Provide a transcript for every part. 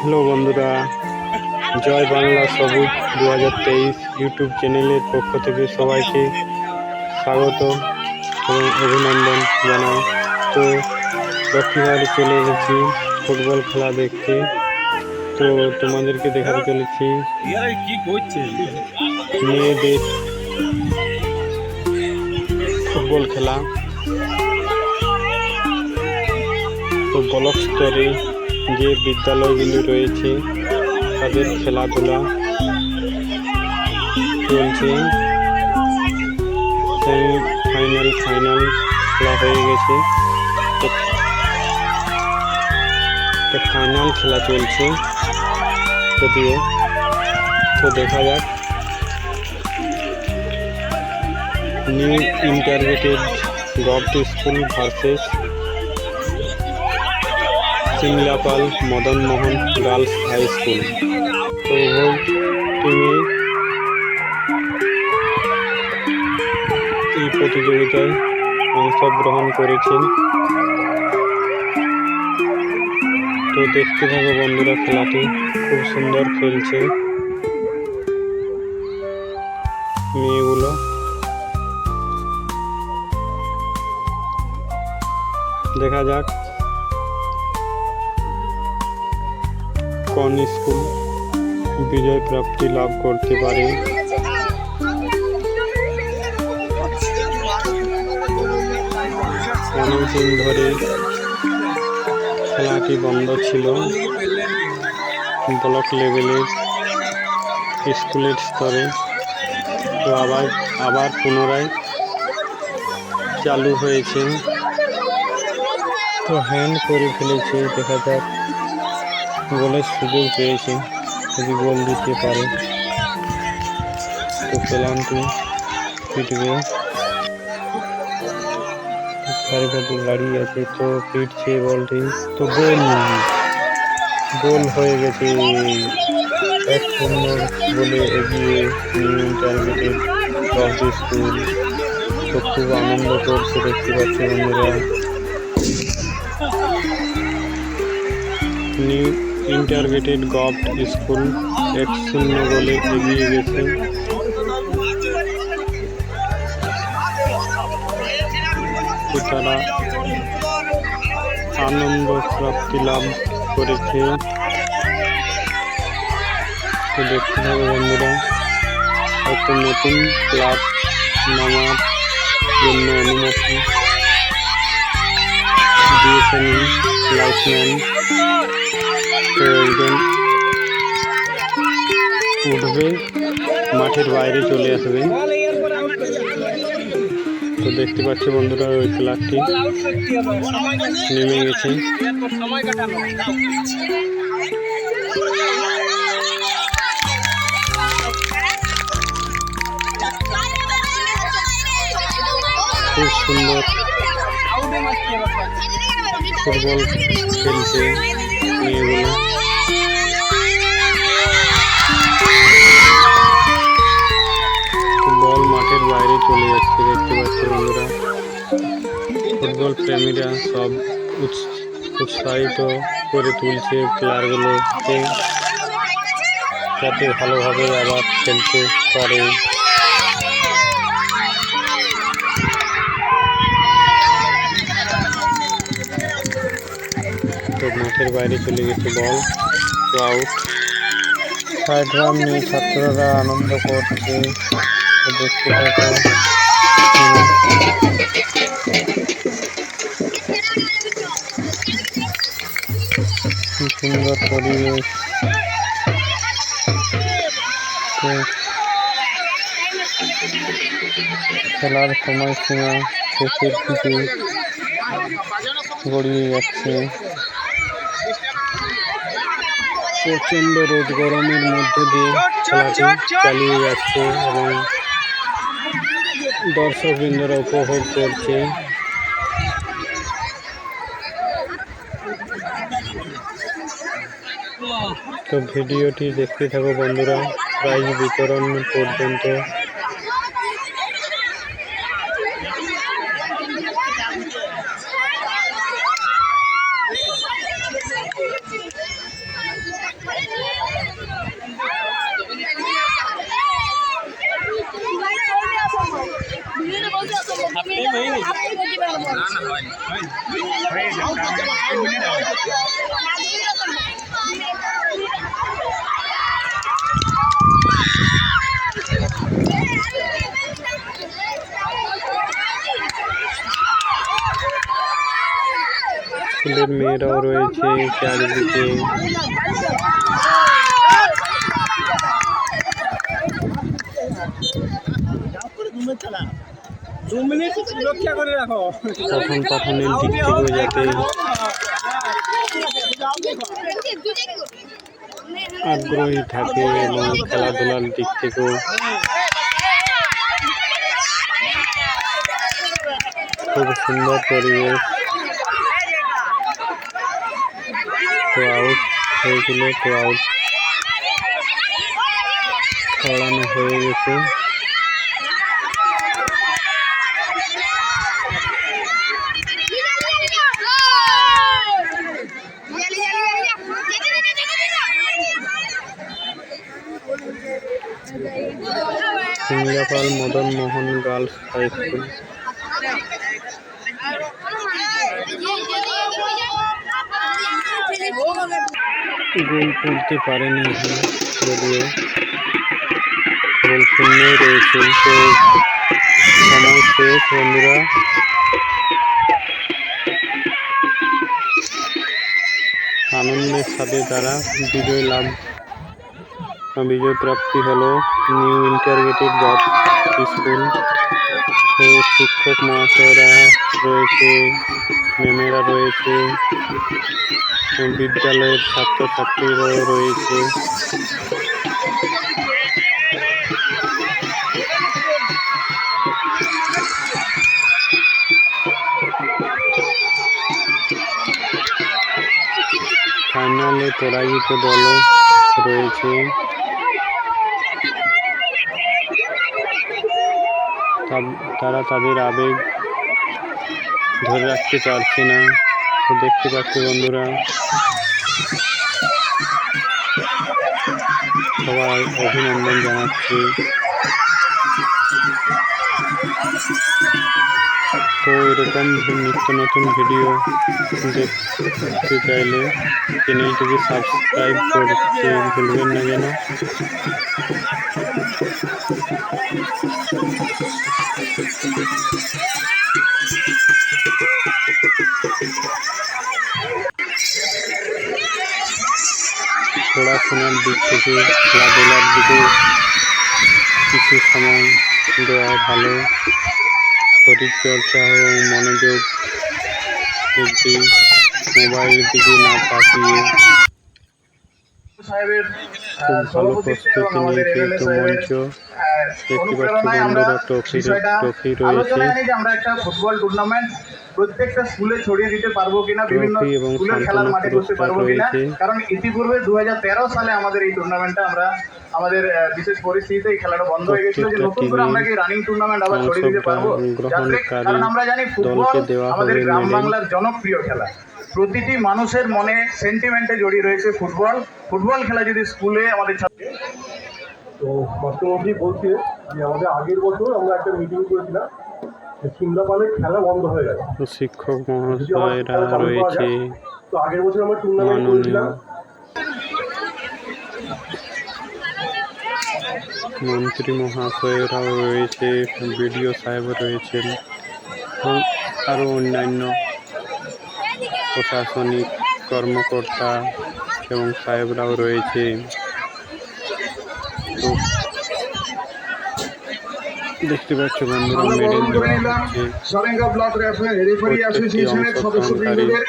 Hello বন্ধুরা, জয় বাংলা সবুজ দু হাজার তেইশ ইউটিউব চ্যানেলের পক্ষ থেকে সবাইকে স্বাগত এবং অভিনন্দন জানাই। তো লক্ষ্মীবাড়ি চলে এসেছি ফুটবল খেলা দেখতে। তো, তোমাদেরকে দেখাতে চলেছি মেয়েদের ফুটবল খেলা। তো, ব্লক স্তরে যে বিদ্যালয়গুলি রয়েছে, তাদের খেলাধুলা চলছে। সেমি ফাইনাল ফাইনাল খেলা হয়ে গেছে। ফাইনাল খেলা চলছে যদিও। তো দেখা যাক। New integrated government school versus Simlapal Madan Mohan girls high school. তো এই প্রতিযোগিতায় অংশগ্রহণ করেছেন। তো দেখতে থাকো বন্ধুরা, খেলাটি খুব সুন্দর খেলছে। মেয়েগুলো। দেখা যাক। কোন স্কুল বিজয় প্রাপ্তি লাভ করতে পারে? অনেকদিন ধরে খেলাটি বন্ধ ছিল। ব্লক লেভেলের স্কুলের স্তরে তো আবার আবার পুনরায় চালু হয়েছে। তো হ্যান্ড করে ফেলেছে, দেখা যাক। গোলের সুযোগ পেয়েছে। যদি গোল দিতে পারে, তো পিটবে চারিপাশে দাঁড়িয়ে আছে তো পিটছে বলটি। তো গোল গোল হয়ে গেছে। এক শূন্য বলে এগিয়ে টার্গেটেড গভ স্কুল। তো খুব আনন্দ করছে, দেখতে পাচ্ছি বন্ধুরা। নিউ ইন্টারগ্রেটেড গভট স্কুল এক শূন্য গোলে এগিয়ে গেছে। তারা আনন্দ প্রাপ্তি লাভ করেছে। দেখতে থাকো বন্ধুরা একটা নতুন ক্লাব নামার জন্য অনুমতি। দিয়েছেন লাইসম্যান একজন উঠবে, মাঠের বাইরে চলে আসবে। তো দেখতে পাচ্ছ বন্ধুরা, ওই ক্লাবটি নেমে গেছে। খুব সুন্দর ফুটবল খেলছে বল মাঠের বাইরে চলে যাচ্ছে দেখতে পাচ্ছি বন্ধুরা। ফুটবল প্রেমীরা সব উৎস- উৎসাহিত করে তুলছে প্লেয়ারগুলোকে যাতে ভালোভাবে আবার খেলতে পারে। মাঠের বাইরে চলে গেছে বল। তো আউট থার্ড রান নিয়ে ছাত্ররা আনন্দ করছে। সুন্দর পরিবেশ। খেলার সময়সীমা শেষের দিকে গড়িয়ে যাচ্ছে। প্রচণ্ড রোদ গরমের মধ্য দিয়ে খেলাটি চালিয়ে যাচ্ছে এবং দর্শকবৃন্দরা উপভোগ করছে। তো ভিডিওটি দেখতে থাকো বন্ধুরা প্রাইজ বিতরণ পর্যন্ত। স্কুলের মেয়েরাও রয়েছে চারিদিকে। দিক থেকেও যাতে আগ্রহী থাকে এবং খেলাধুলার দিক থেকেও খুব সুন্দর পরিবেশ। তো আউট হয়েছিল তো আউট খেলানো হয়ে গেছে Singapal Madan Mohan girls high school গোল তুলতে পারেনি যদিও। গোল শূন্যই রয়েছে। তো সময় শেষ, বন্ধুরা। আনন্দের সাথে তারা বিজয় লাভ, বিজয় প্রাপ্তি হলো নিউ ইন্টারগ্রেটেড গার্লস স্কুল। শিক্ষক মহাশয়রা রয়েছে ম্যামেরা রয়েছে বিদ্যালয়ের ছাত্রছাত্রীরাও রয়েছে। ফাইনালে পরাজিত দলও রয়েছে। তারা তাদের আবেগ ধরে রাখতে পারছে না। তো দেখতে পাচ্ছি বন্ধুরা সবাই অভিনন্দন জানাচ্ছি। তো এরকম নিত্য নতুন ভিডিও দেখতে চাইলে চ্যানেলটিকে সাবস্ক্রাইব করতে ভুলবেন না যেন। পড়াশোনার দিক থেকে খেলাধুলার দিকে কিছু সময় দেওয়া ভালো। শরীরচর্চা এবং মনোযোগ বৃদ্ধি মোবাইল দিকে না তাকিয়ে খুব ভালো প্রস্তুতি নিয়েছে তো মঞ্চ। দেখতে পাচ্ছি বন্ধুরা ট্রফি ট্রফি রয়েছে। আমরা একটা ফুটবল টুর্নামেন্ট প্রত্যেকটা স্কুলে ছড়িয়ে দিতে পারব কিনা বিভিন্ন এবং স্কুলের খেলার মাঠে করতে পারব কিনা। কারণ ইতিপূর্বে দু হাজার তেরো সালে আমাদের এই টুর্নামেন্টটা আমরা আমাদের বিশেষ পরিস্থিতিতে এই খেলাটা বন্ধ হয়ে গেছিল যে নতুন করে আমরা কি রানিং টুর্নামেন্ট আবার ছড়িয়ে দিতে পারব। কারণ আমরা জানি ফুটবল আমাদের গ্রাম বাংলার জনপ্রিয় খেলা। প্রতিটি মানুষের মনে সেন্টিমেন্টে জড়িয়ে রয়েছে ফুটবল ফুটবল খেলা যদি স্কুলে আমাদের ছাত্র তো মাস্টারমশাই বলছে যে আমাদের আগের বছর আমরা একটা মিটিং করেছিলাম যে খেলা বন্ধ হয়ে গেছে শিক্ষক মহাশয়রা রয়েছে। তো আগের বছর আমরা টুর্নামেন্ট করেছিলাম। মন্ত্রী মহাশয়েরাও রয়েছে বিডিও সাহেব রয়েছেন এবং আরও অন্যান্য প্রশাসনিক কর্মকর্তা এবং সাহেবরাও রয়েছে। তো দেখতে পাচ্ছ বন্ধুরা মেডেল সদস্যবৃন্দদের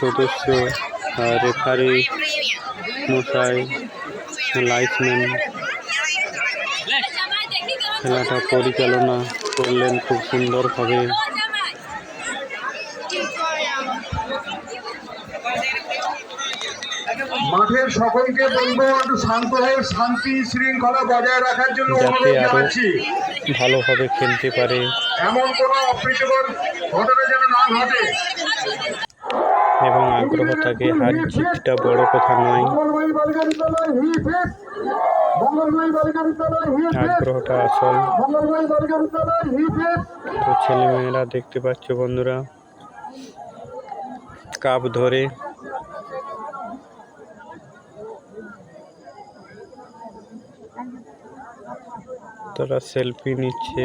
সদস্য রেফারি মশাই লাইটম্যান খেলাটা পরিচালনা করলেন খুব সুন্দরভাবে। মাঠের সকলকে বলব একটু শান্ত হয়ে শান্তি শৃঙ্খলা বজায় রাখার জন্য অনুরোধ জানাচ্ছি। ভালোভাবে খেলতে পারে। এমন কোনো অপ্রীতিকর ঘটনা যেন না ঘটে। আগ্রহ থাকে হার জিতটা বড় কথা নয়। আগ্রহটা আসল। তো ছেলেমেয়েরা দেখতে পাচ্ছ বন্ধুরা, কাপ ধরে তারা সেলফি নিচ্ছে।